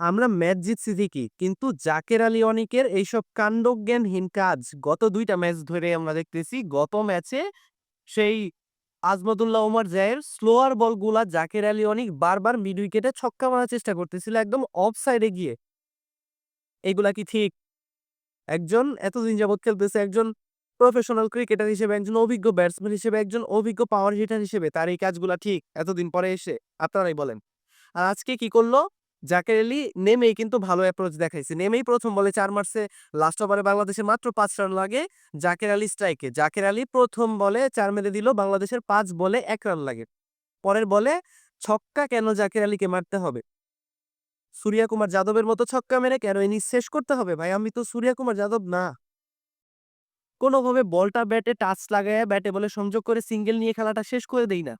আমরা ম্যাচ জিতছি ঠিকই কিন্তু জাকের আলী অনিকের এইসব কাণ্ডজ্ঞানহীন কাজ গত দুইটা ম্যাচ ধরে আমরা দেখতেছি। গত ম্যাচে সেই আজমতুল্লাহ ওমর জায়ের স্লোয়ার বলগুলা জাকের আলী অনিক বারবার মিড উইকেটে ছক্কা মারার চেষ্টা করতেছিল, একদম অফ সাইডে গিয়ে। এইগুলা কি ঠিক? একজন এতদিন যাবৎ খেলতেছে, একজন প্রফেশনাল ক্রিকেটার হিসেবে, একজন অভিজ্ঞ ব্যাটসম্যান হিসেবে, একজন অভিজ্ঞ পাওয়ার হিটার হিসেবে, তার এই কাজগুলা ঠিক? এতদিন পরে এসে, আপনারাই বলেন। আর আজকে কি করল? জাকের আলী নেমেই কিন্তু ভালো অ্যাপ্রোচ দেখাইছে। নেমেই প্রথম বলে চার মারছে লাস্ট ওভারে বাংলাদেশের মাত্র পাঁচ রান লাগে জাকের আলী স্ট্রাইকে জাকের আলী প্রথম বলে চার মেরে দিল, বাংলাদেশের পাঁচ বলে এক রান লাগে। পরের বলে ছক্কা কেন জাকের আলীকে মারতে হবে? সূর্যা কুমার যাদবের মতো ছক্কা মেরে কেন ইনিংস শেষ করতে হবে? ভাই, আমি তো সূর্যা কুমার যাদব না। কোনোভাবে বলটা ব্যাটে টাচ লাগায় ব্যাটে বলে সংযোগ করে সিঙ্গেল নিয়ে খেলাটা শেষ করে দেই না।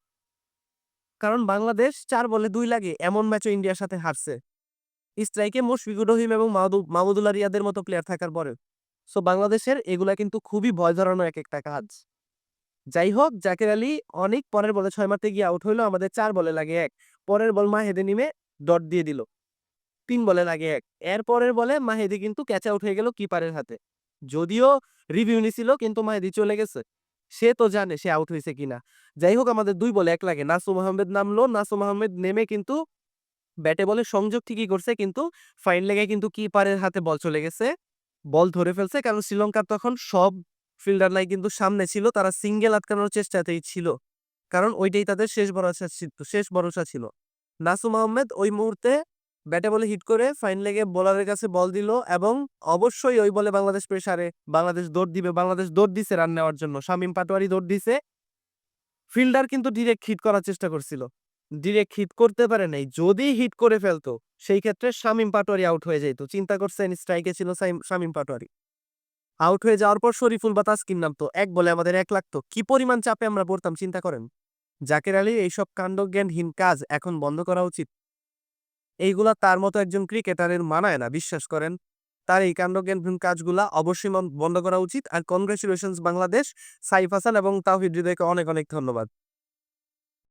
কারণ বাংলাদেশ চার বলে দুই লাগে, এমন ম্যাচও ইন্ডিয়ার সাথে হারছে। স্ট্রাইকে মুশফিকুর রহিম এবং মাহমুদুল্লাহ রিয়াদের মতো প্লেয়ার থাকার পরে সো বাংলাদেশের এগুলা কিন্তু খুবই ভয় ধরানো এক একটা কাজ যাই হোক, জাকের আলী অনেক পরের বলে ছয় মারতে গিয়ে আউট হইল, আমাদের চার বলে লাগে এক। পরের বল মাহেদে নিমে ডট দিয়ে দিল। তিন বলে লাগে এক। এর পরের বলে মাহেদি কিন্তু ক্যাচ আউট হয়ে গেল কিপারের হাতে। যদিও রিভিউ নিছিল, কিন্তু মাহেদি চলে গেছে। সে তো জানে সে আউট হয়েছে কিনা। যাই হোক আমাদের দুই বলে, এক লাগে নাসুম আহমেদ নামলো নাসুম আহমেদ নেমে কিন্তু ব্যাটে বলে সংযোগ ঠিকই করছে, কিন্তু ফাইন লেগে কিন্তু কিপারের হাতে বল চলে গেছে। বল ধরে ফেলছে, কারণ শ্রীলঙ্কার তখন সব ফিল্ডারলাই কিন্তু সামনে ছিল, তারা সিঙ্গেল আটকানোর চেষ্টাতেই ছিল। কারণ ওইটাই তাদের শেষ ভরসা শেষ ভরসা ছিল। নাসুম আহমেদ ওই মুহূর্তে ব্যাটে বলে হিট করে ফাইন লেগে বোলারের কাছে বল দিল এবং অবশ্যই ওই বলে বাংলাদেশ প্রেসারে বাংলাদেশ দৌড় দিবে, বাংলাদেশ দৌড় দিছে রান নেওয়ার জন্য। শামীম পাটোয়ারি দৌড় দিছে। ফিল্ডার কিন্তু ডিরেক্ট হিট করার চেষ্টা করছিল। ডিরেক্ট হিট করতে পারে নাই, যদি হিট করে ফেলতো, সেই ক্ষেত্রে শামীম পাটোয়ারি আউট হয়ে যেত। চিন্তা করছেন স্ট্রাইকে ছিল শামীম পাটোয়ারি। আউট হয়ে যাওয়ার পর শরীফুল বা তাসকিন নামতো? এক বলে আমাদের এক লাগতো। কি পরিমাণ চাপে আমরা পড়তাম, চিন্তা করেন। জাকের আলী এইসব কাণ্ডজ্ঞানহীন কাজ এখন বন্ধ করা উচিত। এইগুলা তার মতো একজন ক্রিকেটারের মানায় না, বিশ্বাস করেন। তার এই কাণ্ডজ্ঞানহীন কাজগুলা অবশ্যই বন্ধ করা উচিত। আর কনগ্রেচুলেশনস বাংলাদেশ, সাইফ হাসান এবং তাহিদ হৃদয়কে অনেক অনেক ধন্যবাদ।